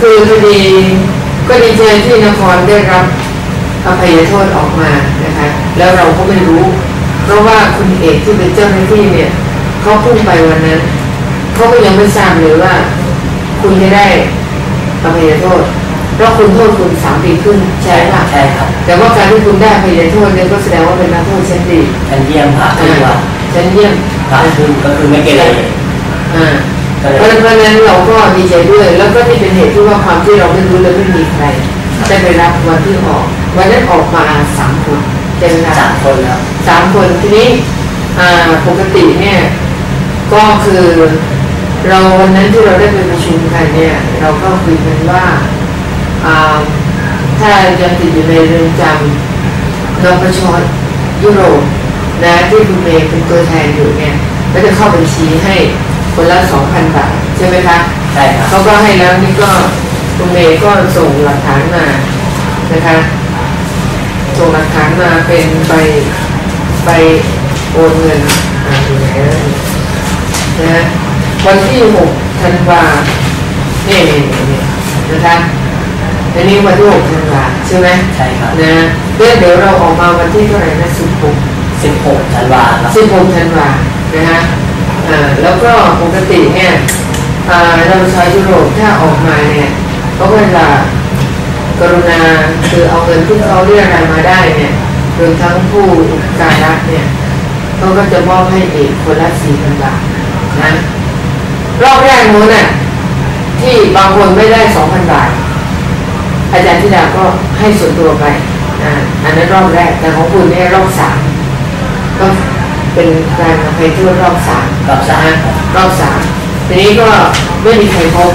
คือคดีก็ดีใจที่นครได้รับอภัยโทษออกมานะคะ แล้วเราก็ไม่รู้ เพราะว่าคุณเอกที่เป็นเจ้าหน้าที่เนี่ยเขาเพุ่งไปวันนั้นเขาก็ยังไม่ทราบเลยว่า คุณจะได้อภัยโทษเพราะคุณโทษคุณสามปีครึ่งใช่ไหมคะใช่ครับ แต่ว่าการที่คุณได้อภัยโทษเนี่ยก็แสดงว่าเป็นนักโทษชั้นดีชั้นเยี่ยมผ่าขึ้นว่าชั้นเยี่ยมผ่าขึ้นก็คือไม่เกเรอ่าก็ เพเลราะยเพราะฉะนั้นเราก็ดีใจด้วย แล้วก็ที่เป็นเหตุที่ว่าความที่เราไม่รู้เลยไม่มีใครได้ไปรับวันที่ออก วันนั้นออกมาสามคนใช่ไหมคะสามคนครับสามคนทีนี้อ่าปกติเนี่ยก็คือเราวันนั้นที่เราได้ไปประชุมกันเนี่ยเราก็คุยกันว่าอ่าถ้ายังติดอยู่ในเรือนจำนปชยุโรปนะที่คุณเมย์เป็นตัวแทนอยู่เนี่ยก็จะเข้าบัญชีให้ คนละสองพันบาทใช่ไหมคะใช่ครับเขาก็ให้แล้วนี่ก็คุณเมย์ก็ส่งหลักฐานมานะคะส่งหลักฐานมาเป็นใบใบโอนเงินอ่าอยู่ไหนแล้วนะฮะวันที่หกธันวาเนี่ยเนี่ยเนี่ยเนี่ยนะคะอันนี้วันที่หกธันวาใช่ไหมใช่ครับนะเดี๋ยวเดี๋ยวเราออกมาวันที่เท่าไหร่นะสิบหกสิบหกธันวาครับสิบหกธันวานะฮะอ่า แล้วก็ปกติเนี่ยอ่าเราชาวยุโรปถ้าออกมาเนี่ยเขาก็จะกรุณาคือเอาเงินที่เขาเรียกรายมาได้เนี่ยรวมทั้งผู้การรัฐเนี่ยเขาก็จะมอบให้เอกคนละสี่พันบาทนะรอบแรกนู้นน่ะที่บางคนไม่ได้สองพันบาท อาจารย์ธิดาก็ให้ส่วนตัวไปอ่าอันนั้นรอบแรกแต่ของคุณเนี่ยรอบสามก็ เป็นการอภัยโทษรอบสามรอบสามนะรอบสามทีนี้ก็ไม่มีใครพบ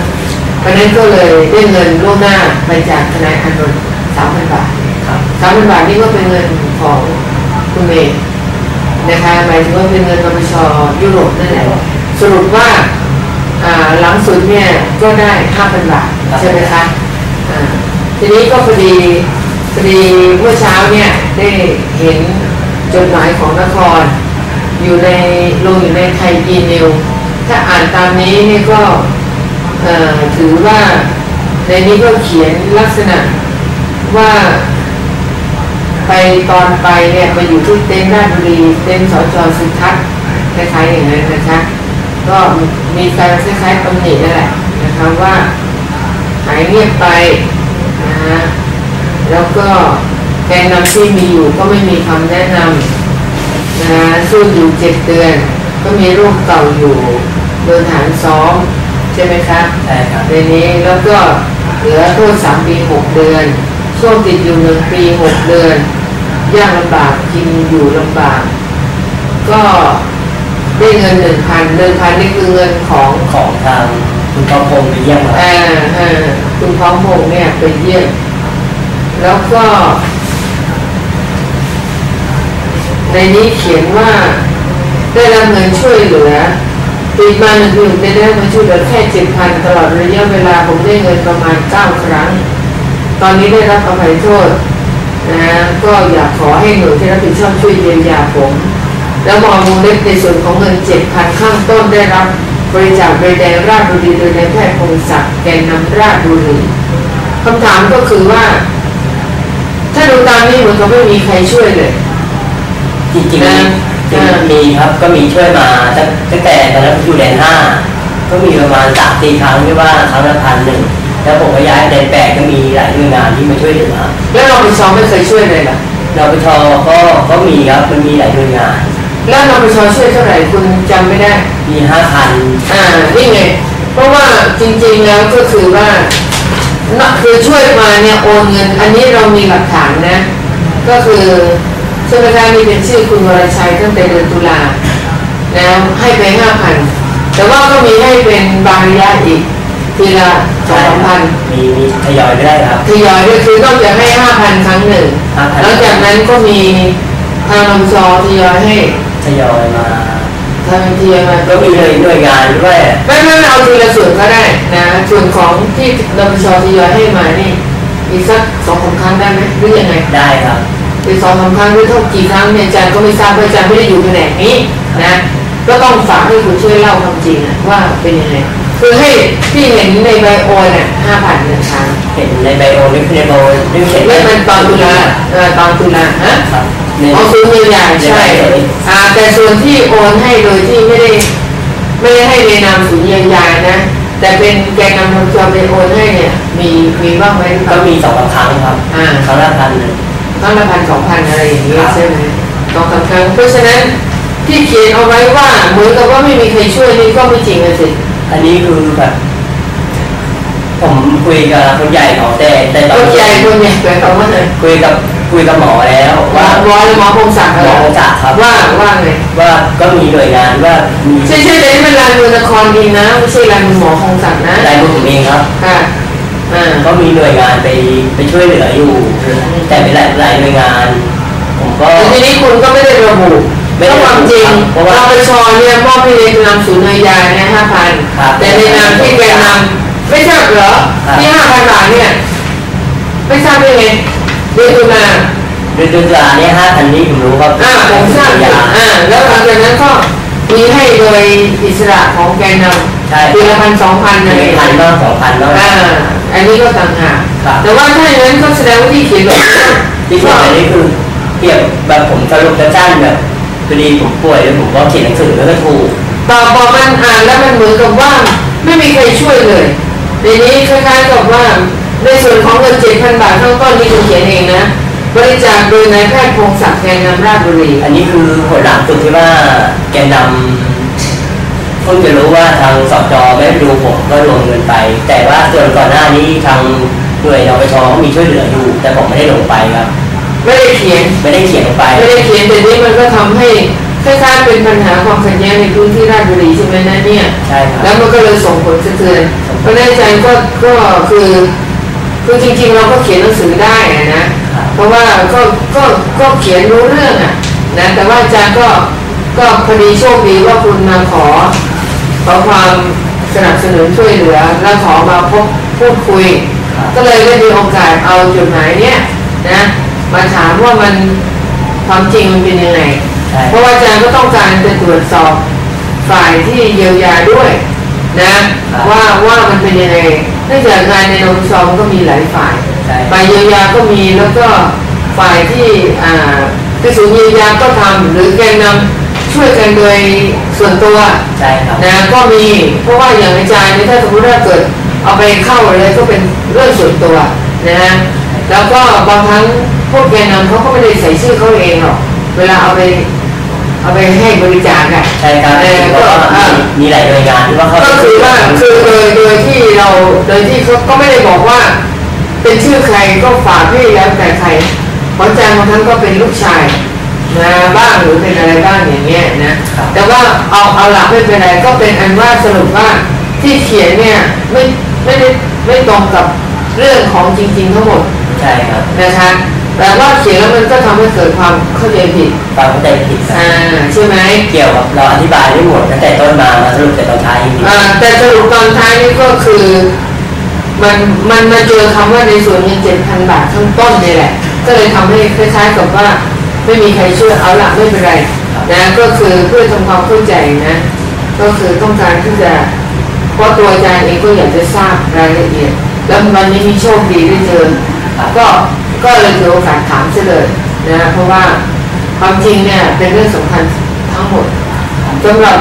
เพราะฉะนั้นก็เลยได้เงินล่วงหน้าไปจากทนายอานนท์สามพันบาทครับสามพันบาทนี่ก็เป็นเงินของคุณเมย์นะคะหมายถึงว่าเป็นเงินนปชยุโรปนั่นแหละสรุปว่าอ่าหลังสุดเนี่ยก็ได้ห้าพันบาทใช่ไหมคะอ่าทีนี้ก็พอดีพอดีเมื่อเช้าเนี่ยได้เห็นจดหมายของนคร อยู่ในลงอยู่ในไทยอีเมลถ้าอ่านตามนี้เนี่ยก็ถือว่าในนี้ก็เขียนลักษณะว่าไปตอนไปเนี่ยมาอยู่ที่เต็นท์ราชบุรีเต็นท์สจสุทัศน์คล้ายๆอย่างนั้นนะคะก็มีการคล้ายๆตำหนินั่นแหละนะคะว่าหายเงียบไปนะฮะแล้วก็แกนนำที่มีอยู่ก็ไม่มีคำแนะนำ นะสู้อยู่เจ็ดเดือน ก็มีโรคเก่าอยู่โดนฐานซ้อมใช่ไหมคะใช่ครับในนี้แล้วก็เหลือโทษสามปีหกเดือนช่วงติดอยู่หนึ่งปีหกเดือนยากลำบากกินอยู่ลำบาก ก็ได้เงินหนึ่งพันหนึ่งพันนี่คือเงินของของทางคุณพ่อพงศ์ไปเยี่ยมมาอ่าอ่าคุณพร้อมพงษ์เนี่ยไปเยี่ยมแล้วก็ ในนี้เขียนว่าได้รับเงินช่วยเหลือติดมาหนึ่งปีได้รับเงินช่วยเหลือแค่เจ็ดพันตลอดระยะเวลาผมได้เงินประมาณเก้าครั้ง ตอนนี้ได้รับอภัยโทษนะก็อยากขอให้หน่วยที่รับผิดชอบช่วยเยียวยาผม แล้วมองวงเล็บในส่วนของเงินเจ็ดพันข้างต้นได้รับบริจาคโดยแดงราชบุรีโดยนายแพทย์พงศักดิ์แกนนำราชบุรีคำถามก็คือว่า ถ้าดูตามนี้เหมือนกับไม่มีใครช่วยเลย จริงๆจริงนะๆมีครับก็มีช่วยมาตั้งตั้งแต่ตอนนั้นผมอยู่แดนห้าก็มีประมาณสามสี่ครั้งที่ว่าครั้งละพันหนึ่งแล้วผมก็ย้ายแดนแปดก็มีหลายหน่วยงานที่มาช่วยเหลือแล้วเราไปชอไม่เคยช่วยเลยล่ะเราไปทอก็ก็มีครับมันมีหลายหน่วยงาน แล้วเราไปชอช่วยเท่าไหร่คุณจำไม่ได้ มีห้าพันอ่านี่ไงเพราะว่าจริงๆแล้วก็คือว่าน่ะคือช่วยมาเนี่ยโอนเงิน อันนี้เรามีหลักฐานนะ ก็คือ ใช่ไหมคะนี่เป็นชื่อคุณวรชัยตั้งแต่เดือนตุลาแล้วให้ไปห้าพันแต่ว่าก็มีให้เป็นบางระยะอีกทีละสองสามพันมีมีทยอยไปได้ครับทยอยด้วยคือต้องจะให้ห้าพันครั้งหนึ่ง5,000แล้วจากนั้นก็มีทางลำชอทยอยให้ทยอยมาทางทยอยมาก็มีเลยหน่วยงานด้วยไม่ไม่ไม่เอาทีละส่วนก็ได้นะส่วนของที่ลำชอทยอยให้มานี่อีกสักสองสามครั้งได้ไหมหรือยังไงได้ครับ เป็นสองสามครั้งหรือเท่ากี่ครั้งเนี่ยอาจารย์ก็ไม่ทราบเพราะอาจารย์ไม่ได้อยู่แผนกนี้นะก็ต้องฝากให้คุณช่วยเล่าความจริงอะว่าเป็นยังไงคือให้ที่เห็นในไบโอเนี่ยห้าพันหนึ่งครั้งเห็นในไบโอนี่คือในไบโอนี่เขียนไม่มันตอนตุลาเออตอนตุลาฮะครับในเอาซื้อเยียวยาใช่อ่าแต่ส่วนที่โอนให้โดยที่ไม่ได้ไม่ได้ให้ในนามศูนย์เยียวยานะแต่เป็นแกนนำทางจอไปโอนให้เนี่ยมีมีบ้างไหมก็มีสองครั้งครับอ่าครั้งละพันหนึ่ง ตั้งละพันสองพันอะไรอย่างนี้ครับใช่ไหมสองสามครั้งเพราะฉะนั้นที่เขียนเอาไว้ว่าเหมือนกับว่าไม่มีใครช่วยนี่ก็ไม่จริงเลยสิอันนี้คือแบบผมคุยกับคนใหญ่เขาแต่แต่ตอคนนใหญ่คนใหญ่หมายความว่าไงคุยกับคุยกับหมอแล้วว่าว่าหมอหรือหมอพงศักดิ์หมเหรออจ่าครับว่าว่าไงว่าก็มีหน่วยงานว่ามีใช่ใช่แต่นี่มันลานเมืองนครดินนะไม่ใช่ลานเมืองหมอพงศักดิ์นะใจมือผมเองครับค่ะอ่า ก็มีหน่วยงานไปไปช่วยเหลืออยู่ แต่เป็นหลายหลายหน่วยงาน ผมก็แต่ทีนี้คุณก็ไม่ได้ระบุไม่ได้ก็ความจริงระบุครับเพราะว่าปปชเนี่ยมอบให้ในนามศูนย์เยียวยาเนี่ยห้าพันครับแต่ในนามที่แกนำไม่ทราบเหรอครับที่ห้าพันบาทเนี่ยไม่ทราบได้ไงเดือนตุลาเดือนตุลาเนี่ยห้าพันนี้ผมรู้ครับอ่าผมทราบอยู่ยาอ่าแล้วหลังจากนั้นก็มีให้โดยอิสระของแกนน ใช่ำเดือนละพันสองพันหอะไรนึ่งพันบ้างสองพันบ้างอ่าอันนี้ก็ต่างหากครับแต่ว่าถ้าอย่างนั้นก็แสดงว่าที่เขียนแบบนี้ที่เขียนอันนี้คือเกี่ยวแบบผมสรุปสั้นๆแบบพอดีผมป่วยแล้วผมก็เขียนหนังสือแล้วก็ถูกต่อบอกมันอ่านแล้วมันเหมือนกับว่าไม่มีใครช่วยเลยทีนี้คล้ายๆกับว่าในส่วนของเงินเจ็ดพันบาทข้างต้นนี่คุณเขียนเองนะบริจาคโดยนายแพทย์พงศักดิ์แกนนำราชบุรี อันนี้คือผลหลังสุดที่ว่าแกนนำเพิ่งจะรู้ว่าทางสจไม่ได้ดูผมก็รวมเงินไป แต่ว่าส่วนก่อนหน้านี้ทางหน่วยนปชก็มีช่วยเหลืออยู่แต่ผมไม่ได้ลงไปครับ ไม่ได้เขียนไม่ได้เขียนลงไป ไม่ได้เขียนแต่นี่มันก็ทำให้คล้ายๆเป็นปัญหาความขัดแย้งในพื้นที่ราชบุรีใช่ไหมนะเนี่ย ใช่ครับแล้วมันก็เลยส่งผลสะเทือนเพราะฉะนั้นอาจารย์ก็ก็คือคือจริงๆเราก็เขียนหนังสือได้อะนะ เพราะว่าก็ก็ก็เขียนรู้เรื่องอะนะแต่ว่าอาจารย์ก็ก็พอดีโชคดีว่าคุณมาขอ ขอความสนับสนุนช่วยเหลือ และขอมาพบพูดคุยครับก็เลยได้มีโอกาสเอาจดหมายเนี้ยนะมาถามว่ามันความจริงมันเป็นยังไงใช่เพราะว่าอาจารย์ก็ต้องการจะตรวจสอบฝ่ายที่เยียวยาด้วยนะว่าว่ามันเป็นยังไงเนื่องจากงานในนมชอมก็มีหลายฝ่ายใช่ฝ่ายเยียวยาก็มีแล้วก็ฝ่ายที่อ่าคือศูนย์เยียวยาก็ทำหรือแกนนำ ช่วยกันโดยส่วนตัวใช่ครับนะก็มีเพราะว่าอย่างอาจารย์เนี่ยถ้าสมมติว่าเกิดเอาไปเข้าเลยก็เป็นเรื่องส่วนตัวนะฮะแล้วก็บางครั้งพวกแกนนำเขาก็ไม่ได้ใส่ชื่อเขาเองหรอกเวลาเอาไปเอาไปให้บริจาคอะใช่ครับเออเพก็ราะว่าอ่ามีมีหลายหน่วยงานที่ว่าเขาก็คือว่าคือโดยโดยที่เราโดยที่เขาก็ไม่ได้บอกว่า เป็นชื่อใครก็ฝากให้แล้วแต่ใครเพราะอาจารย์บางครั้งก็เป็นลูกชาย นะบ้างหรือเป็นอะไรบ้างอย่างเงี้ยนะแต่ว่าเอาเอาหลักไม่เป็นไรก็เป็นอันว่าสรุปว่าที่เขียนเนี่ยไม่ไม่ได้ไม่ตรงกับเรื่องของจริง ๆ ทั้งหมดใช่ครับนะคะแต่ว่าเขียนแล้วมันก็ทำให้เกิดความเข้าใจผิดฟังเข้าใจผิดครับอ่าใช่ไหมเกี่ยวกับเราอธิบายไม่หมดตั้งแต่ต้นมามาสรุปแต่ตอนท้ายจริงอ่าแต่สรุปตอนท้ายนี่ก็คือมันมันมาเจอคำว่าในส่วนเงินเจ็ดพันบาทข้างต้นนี่แหละ ก็เลยทำให้คล้ายๆกับว่า ไม่มีใครช่วยเอาละไม่เป็นไรนะก็คือเพื่อทำความเข้าใจนะ ก็คือต้องการที่จะเพราะตัวอาจารย์เองก็อยากจะทราบรายละเอียด แล้ววันนี้มีโชคดีได้เจอก็ก็เลยถือโอกาสถามเสียเลยนะเพราะว่าความจริงเนี่ยเป็นเรื่องสำคัญทั้งหมดสำหรับ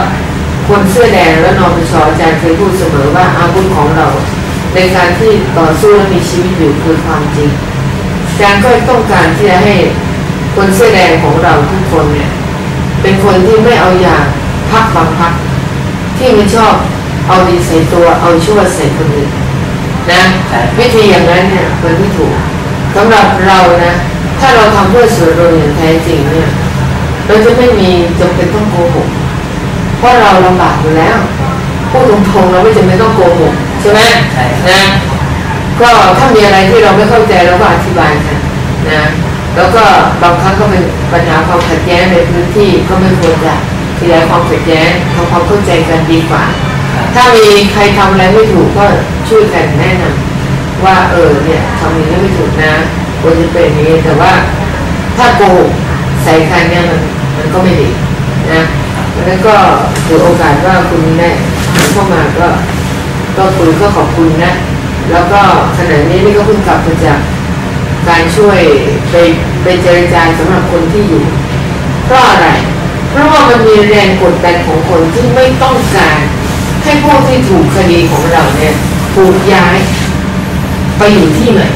คนเสื้อแดงและนอปชอาจารย์เคยพูดเสมอว่าอาวุธของเรา ในการที่ต่อสู้และมีชีวิตอยู่คือความจริงอาจารย์ก็ต้องการที่จะให้ คนเสื้อแดงของเราทุกคนเนี่ย เป็นคนที่ไม่เอาอย่างพักบางพัก ที่ไม่ชอบเอาดีใส่ตัวเอาชั่วใส่คนอื่นนะวิธีอย่างนั้นเนี่ยมันไม่ถูกสำหรับเรานะถ้าเราทำเพื่อส่วนรวมอย่างแท้จริงเนี่ยเราจะไม่มีจำเป็นต้องโกหกเพราะเราลำบากอยู่แล้วพูดตรงๆเราไม่จำเป็นต้องโกหกใช่ไหมนะก็ถ้ามีอะไรที่เราไม่เข้าใจเราก็อธิบายกันนะ แล้วก็บางครั้งก็เป็นปัญหาความขัดแย้งในพื้นที่ก็ไม่ควรจะขยายความขัดแย้งทำความเข้าใจกันดีกว่า ถ้ามีใครทำอะไรไม่ถูกก็ช่วยกันแนะนำว่าเออเนี่ยทำอย่างนี้ไม่ถูกนะควรจะเป็นอย่างนี้แต่ว่าถ้าโกหกใส่กันเนี่ยมันมันก็ไม่ดีนะเพราะฉะนั้นก็ถือโอกาสว่าคุณแม่เข้ามาก็ก็คุยก็ขอบคุณนะ แล้วก็ขณะนี้นี่ก็เพิ่งกลับมาจากการช่วย ไปไปเจรจาสำหรับคนที่อยู่เพราะอะไร เพราะว่ามันมีแรงกดดันของคนที่ไม่ต้องการ ให้พวกที่ถูกคดีของเราเนี่ยถูกย้ายไปอยู่ที่ใหม่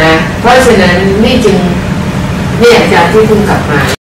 นะเพราะฉะนั้นนี่จึงเนี่ยจากที่คุณกลับมา